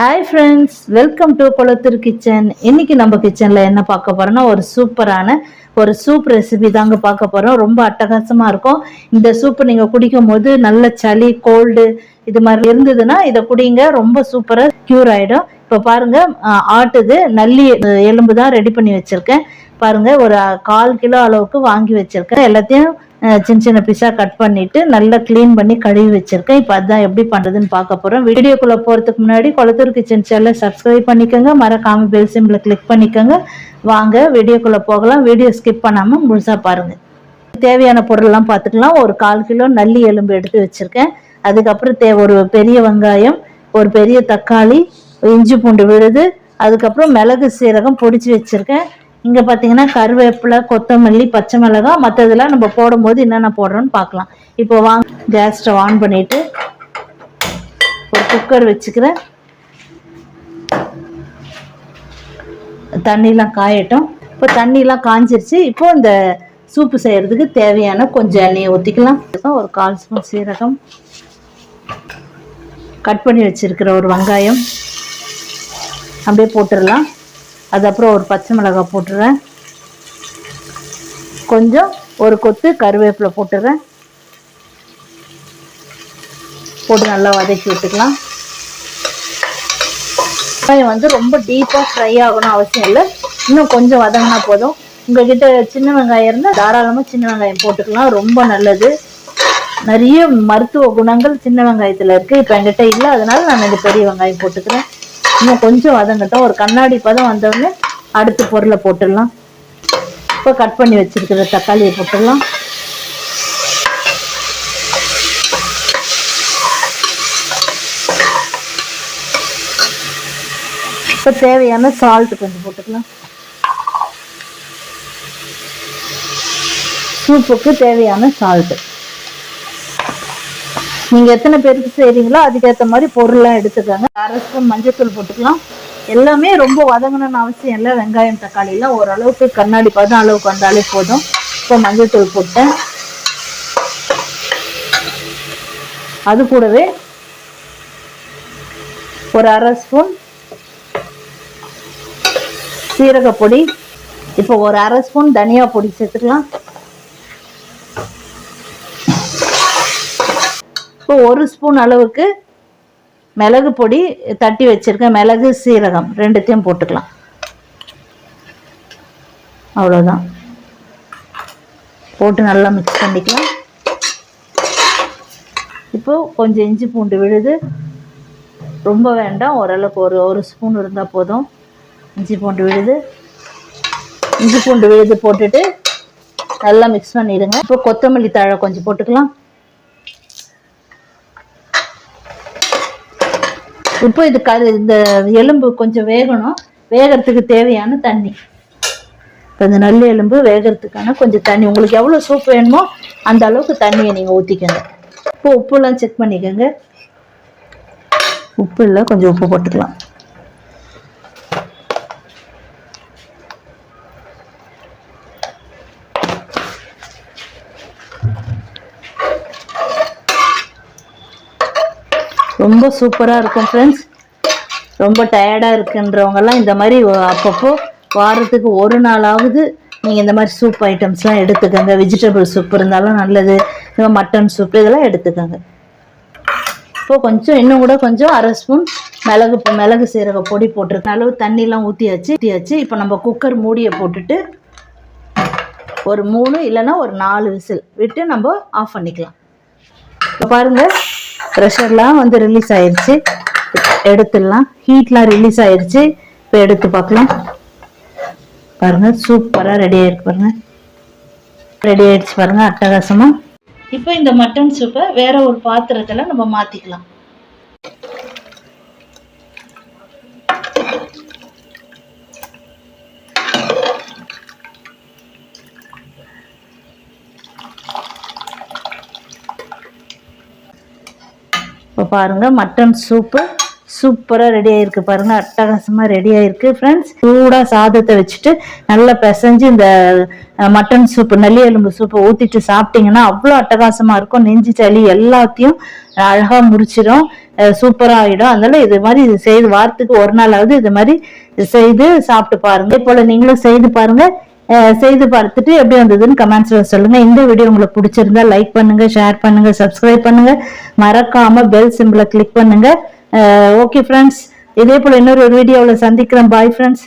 Hi friends welcome to Kulathur kitchen இன்னைக்கு நம்ம கிச்சனில் என்ன பார்க்க போகிறோம்னா ஒரு சூப்பரான ஒரு சூப் ரெசிபி தாங்க பார்க்க போகிறோம் ரொம்ப அட்டகாசமாக இருக்கும். இந்த சூப்பு நீங்கள் குடிக்கும் போது நல்ல சளி கோல்டு இது மாதிரி இருந்ததுன்னா இதை குடிங்க. ரொம்ப சூப்பராக க்யூர் ஆகிடும் இப்போ பாருங்கள் ஆட்டுது. நல்லி எலும்பு தான் ரெடி பண்ணி வச்சுருக்கேன். பாருங்கள் ஒரு கால் கிலோ அளவுக்கு வாங்கி வச்சுருக்கேன். எல்லாத்தையும் சின்ன சின்ன பீஸாக கட் பண்ணிட்டு நல்லா க்ளீன் பண்ணி கழுவி வச்சிருக்கேன். இப்போ அதான் எப்படி பண்ணுறதுன்னு பார்க்க போகிறோம் வீடியோக்குள்ளே போகிறதுக்கு முன்னாடி குளத்தூர் கிச்சன் சேனலை சப்ஸ்கிரைப் பண்ணிக்கோங்க. மறக்காம பெல் சிம்பிளை கிளிக் பண்ணிக்கோங்க. வாங்க வீடியோக்குள்ளே போகலாம். வீடியோ ஸ்கிப் பண்ணாமல் முழுசாக பாருங்கள் தேவையான பொருள்லாம் பார்த்துக்கலாம். ஒரு கால் கிலோ நல்லி எலும்பு எடுத்து வச்சுருக்கேன். அதுக்கப்புறம் தே ஒரு பெரிய வெங்காயம் ஒரு பெரிய தக்காளி இஞ்சி பூண்டு விழுது. அதுக்கப்புறம் மிளகு சீரகம் பொடிச்சு வச்சுருக்கேன். இங்கே பார்த்தீங்கன்னா கருவேப்பிலை கொத்தமல்லி பச்சை மிளகாய் மற்றதெல்லாம் நம்ம போடும்போது என்னென்ன போடுறோம்னு பார்க்கலாம் இப்போ வாங்க கேஸ் ஸ்டவ் ஆன் பண்ணிட்டு ஒரு குக்கர் வச்சுக்கிறேன். தண்ணிலாம் காயட்டும். இப்போ தண்ணிலாம் காஞ்சிருச்சு. இப்போ இந்த சூப்பு செய்யறதுக்கு தேவையான கொஞ்சம் எண்ணெயை ஊற்றிக்கலாம் ஒரு கால் ஸ்பூன் சீரகம். கட் பண்ணி வச்சிருக்கிற ஒரு வெங்காயம். அப்படியே போட்டுடலாம். அது அப்புறம் ஒரு பச்சை மிளகாய் போட்டுறேன். கொஞ்சம் ஒரு கொத்து கருவேப்பிலை போட்டுறேன். போட்டு நல்லா வதக்கி விட்டுக்கலாம். வெங்காயம் வந்து ரொம்ப டீப்பாக ஃப்ரை ஆகணும் அவசியம் இல்லை. இன்னும் கொஞ்சம் வதங்கினா போதும். உங்ககிட்ட சின்ன வெங்காயம் இருந்தால் தாராளமாக சின்ன வெங்காயம் போட்டுக்கலாம். ரொம்ப நல்லது. நிறைய மருத்துவ குணங்கள் சின்ன வெங்காயத்தில் இருக்குது இப்போ என்கிட்ட இல்லை. அதனால நான் இந்த பெரிய வெங்காயம் போட்டுக்கிறேன். இன்னும் கொஞ்சம் வதங்கட்டும். ஒரு கண்ணாடி பதம் வந்தவுடனே அடுத்த பொருளை போட்டுடலாம். இப்போ கட் பண்ணி வச்சிருக்கிற தக்காளியை போட்டுடலாம். இப்போ தேவையான சால்ட் கொஞ்சம் போட்டுக்கலாம். சூப்புக்கு தேவையான சால்ட்டு நீங்க எத்தனை பேருக்கு செய்றீங்களோ அதுக்கேற்ற மாதிரி பொருள்லாம் எடுத்துக்கோங்க. அரை ஸ்பூன் மஞ்சத்தூள் போட்டுக்கலாம். எல்லாமே ரொம்ப வதங்கணும்னு அவசியம் இல்லை. வெங்காயம் தக்காளி எல்லாம் ஓரளவுக்கு கண்ணாடி பதம் அளவுக்கு வந்தாலே போதும். இப்போ மஞ்சத்தூள் போட்டேன். அது கூடவே ஒரு அரை ஸ்பூன் சீரகப்பொடி. இப்போ ஒரு அரை ஸ்பூன் தனியா பொடி சேர்த்துக்கலாம். இப்போ ஒரு ஸ்பூன் அளவுக்கு மிளகு பொடி தட்டி வச்சிருக்கேன். மிளகு சீரகம் ரெண்டுத்தையும் போட்டுக்கலாம். அவ்வளோதான் போட்டு நல்லா மிக்ஸ் பண்ணிக்கலாம். இப்போ கொஞ்சம் இஞ்சி பூண்டு விழுது. ரொம்ப வேண்டாம். ஓரளவுக்கு ஒரு ஒரு ஸ்பூன் இருந்தால் போதும். இஞ்சி பூண்டு விழுது. இஞ்சி பூண்டு விழுது போட்டுட்டு நல்லா மிக்ஸ் பண்ணிடுங்க. இப்போ கொத்தமல்லி தழை கொஞ்சம் போட்டுக்கலாம். இப்போ இது கரு இந்த எலும்பு கொஞ்சம் வேகணும். வேகிறதுக்கு தேவையான தண்ணி. இப்போ இந்த நல்ல எலும்பு வேகறதுக்கான கொஞ்சம் தண்ணி. உங்களுக்கு எவ்வளோ சூப் வேணுமோ அந்த அளவுக்கு தண்ணியை நீங்கள் ஊற்றிக்கோங்க இப்போ உப்புலாம் செக் பண்ணிக்கோங்க. உப்பு இல்லை கொஞ்சம் உப்பு போட்டுக்கலாம். ரொம்ப சூப்பராக இருக்கும் ஃப்ரெண்ட்ஸ் ரொம்ப டயர்டாக இருக்குன்றவங்கெல்லாம் இந்த மாதிரி அப்பப்போ வாரத்துக்கு ஒரு நாளாவது நீங்கள் இந்த மாதிரி சூப் ஐட்டம்ஸ்லாம் எடுத்துக்கோங்க. வெஜிடபிள் சூப் இருந்தாலும் நல்லது. இந்த மட்டன் சூப் இதெல்லாம் எடுத்துக்கோங்க. இப்போ கொஞ்சம் இன்னும் கூட கொஞ்சம் அரை ஸ்பூன் மிளகு மிளகு சீரக பொடி போட்டிருக்க அளவு தண்ணிலாம் ஊற்றியாச்சு ஊற்றியாச்சு இப்போ நம்ம குக்கர் மூடியை போட்டுட்டு ஒரு மூணு இல்லைன்னா ஒரு நாலு விசில் விட்டு நம்ம ஆஃப் பண்ணிக்கலாம். இப்போ பாருங்கள் ப்ரெஷர்லாம் வந்து ரிலீஸ் ஆயிருச்சு. எடுத்துடலாம். ஹீட்லாம் ரிலீஸ் ஆயிருச்சு. இப்போ எடுத்து பார்க்கலாம். பாருங்க சூப்பராக ரெடி ஆயிருக்கு பாருங்க. ரெடி ஆயிடுச்சு பாருங்க அட்டகாசமா. இப்போ இந்த மட்டன் சூப்பை வேற ஒரு பாத்திரத்தில் நம்ம மாற்றிக்கலாம் இப்போ பாருங்கள் மட்டன் சூப்பு சூப்பராக ரெடி ஆயிருக்கு பாருங்க அட்டகாசமாக ரெடி ஆயிருக்கு. ஃப்ரெண்ட்ஸ் சூடாக சாதத்தை வச்சுட்டு நல்லா பிசைஞ்சு இந்த மட்டன் சூப்பு நல்லி எலும்பு சூப்பை ஊற்றிட்டு சாப்பிட்டீங்கன்னா அவ்வளோ அட்டகாசமாக இருக்கும். நெஞ்சு சளி எல்லாத்தையும் அழகாக முடிச்சிடும் சூப்பராக ஆகிடும் அதனால இது மாதிரி இது செய்து வாரத்துக்கு ஒரு நாளாவது இது மாதிரி செய்து சாப்பிட்டு பாருங்க. போல் நீங்களும் செய்து பாருங்கள் செய்து பார்த்துட்டு எப்படி வந்ததுன்னு கமெண்ட்ஸ்ல சொல்லுங்க. இந்த வீடியோ உங்களுக்கு பிடிச்சிருந்தா லைக் பண்ணுங்க ஷேர் பண்ணுங்க சப்ஸ்கிரைப் பண்ணுங்க. மறக்காம பெல் சிம்பிளை கிளிக் பண்ணுங்க. ஓகே ஃப்ரெண்ட்ஸ் இதே போல இன்னொரு ஒரு வீடியோவில் சந்திக்கிறேன். Bye friends